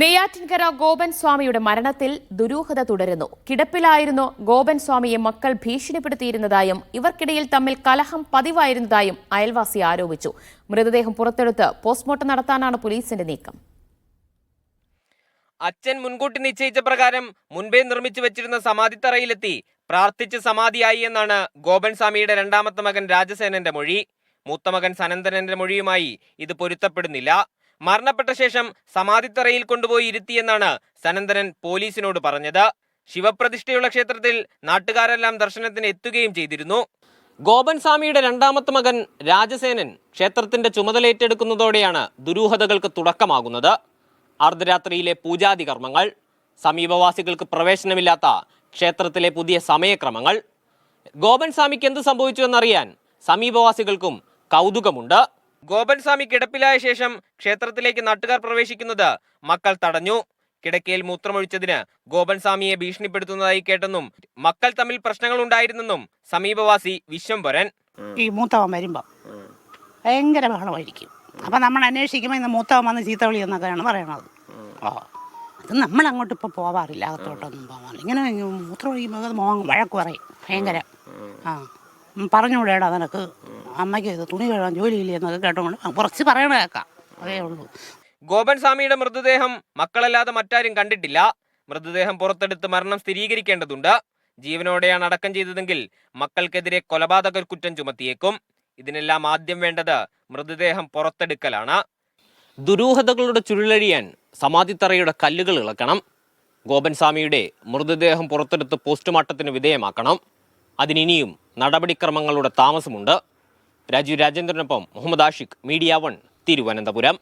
നെയ്യാറ്റിൻകര ഗോപൻ സ്വാമിയുടെ മരണത്തിൽ ദുരൂഹത തുടരുന്നു. കിടപ്പിലായിരുന്നു ഗോപൻ സ്വാമിയെ മക്കൾ ഭീഷണിപ്പെടുത്തിയിരുന്നതായും ഇവർക്കിടയിൽ തമ്മിൽ കലഹം പതിവായിരുന്നതായും അയൽവാസി ആരോപിച്ചു. മൃതദേഹം പുറത്തെടുത്ത് പോസ്റ്റ്മോർട്ടം നടത്താനാണ് പോലീസിന്റെ നീക്കം. അച്ഛൻ മുൻകൂട്ടി നിശ്ചയിച്ച പ്രകാരം മുൻപേ നിർമ്മിച്ചു വെച്ചിരുന്ന സമാധിത്തറയിലെത്തി പ്രാർത്ഥിച്ച് സമാധിയായി എന്നാണ് ഗോപൻ സ്വാമിയുടെ രണ്ടാമത്തെ മകൻ രാജസേനന്റെ മൊഴി. മൂത്തമകൻ സനന്ദനന്റെ മൊഴിയുമായി ഇത് പൊരുത്തപ്പെടുന്നില്ല. മരണപ്പെട്ട ശേഷം സമാധിത്തറയിൽ കൊണ്ടുപോയി ഇരുത്തിയെന്നാണ് സനന്ദനൻ പോലീസിനോട് പറഞ്ഞത്. ശിവപ്രതിഷ്ഠയുള്ള ക്ഷേത്രത്തിൽ നാട്ടുകാരെല്ലാം ദർശനത്തിന് എത്തുകയും ചെയ്തിരുന്നു. ഗോപൻ സ്വാമിയുടെ രണ്ടാമത്തെ മകൻ രാജസേനൻ ക്ഷേത്രത്തിന്റെ ചുമതലയേറ്റെടുക്കുന്നതോടെയാണ് ദുരൂഹതകൾക്ക് തുടക്കമാകുന്നത്. അർദ്ധരാത്രിയിലെ പൂജാതി കർമ്മങ്ങൾ സമീപവാസികൾക്ക് പ്രവേശനമില്ലാത്ത ക്ഷേത്രത്തിലെ പുതിയ സമയക്രമങ്ങൾ. ഗോപൻ സ്വാമിക്ക് എന്ത് സംഭവിച്ചു എന്നറിയാൻ സമീപവാസികൾക്കും കൗതുകമുണ്ട്. ഗോപൻ സ്വാമി കിടപ്പിലായ ശേഷം ക്ഷേത്രത്തിലേക്ക് നാട്ടുകാർ പ്രവേശിക്കുന്നത് മക്കൾ തടഞ്ഞു. കിടക്കയിൽ മൂത്രമൊഴിച്ചതിന് ഗോപൻസ്വാമിയെ ഭീഷണിപ്പെടുത്തുന്നതായി കേട്ടെന്നും മക്കൾ തമ്മിൽ പ്രശ്നങ്ങൾ ഉണ്ടായിരുന്നെന്നും സമീപവാസി വിശ്വംവരൻ ഈ മൂത്തവൻ വരുമ്പം ഭയങ്കര ബഹളമായിരിക്കും. അപ്പം നമ്മൾ അന്വേഷിക്കുമ്പോൾ ഇന്ന് മൂത്തവൻ വന്ന് ചീത്ത വിളി എന്നൊക്കെയാണ് പറയണത്. ഓ അത് നമ്മൾ അങ്ങോട്ട് ഇപ്പോൾ പോവാറില്ല അകത്തോട്ടൊന്നും പോവാറില്ല. ഇങ്ങനെ മൂത്രം ഒഴിക്കുമ്പോൾ വഴക്ക് പറയും ഭയങ്കര. ആ. പറഞ്ഞുകൂടെടാ നിനക്ക്. അമ്മയ്ക്ക് തുണി കഴുകാൻ ജോലിയില്ല എന്നൊക്കെ കേട്ടോണ്ട് കുറച്ച് പറയണ കേൾക്കാം അതേ ഉള്ളൂ. ഗോപൻ സ്വാമിയുടെ മൃതദേഹം മക്കളല്ലാതെ മറ്റാരും കണ്ടിട്ടില്ല. മൃതദേഹം പുറത്തെടുത്ത് മരണം സ്ഥിരീകരിക്കേണ്ടതുണ്ട്. ജീവനോടെയാണ് അടക്കം ചെയ്തതെങ്കിൽ മക്കൾക്കെതിരെ കൊലപാതക കുറ്റം ചുമത്തിയേക്കും. ഇതിനെല്ലാം ആദ്യം വേണ്ടത് മൃതദേഹം പുറത്തെടുക്കലാണ്. ദുരൂഹതകളുടെ ചുരുളഴിയാൻ സമാധിത്തറയുടെ കല്ലുകൾ ഇളക്കണം. ഗോപൻ സ്വാമിയുടെ മൃതദേഹം പുറത്തെടുത്ത് പോസ്റ്റ്മോർട്ടത്തിന് വിധേയമാക്കണം. അതിനിനിയും നടപടിക്രമങ്ങളുടെ താമസമുണ്ട്. രാജീവ് രാജേന്ദ്രനൊപ്പം മുഹമ്മദ് ആഷിഖ് മീഡിയ വൺ തിരുവനന്തപുരം.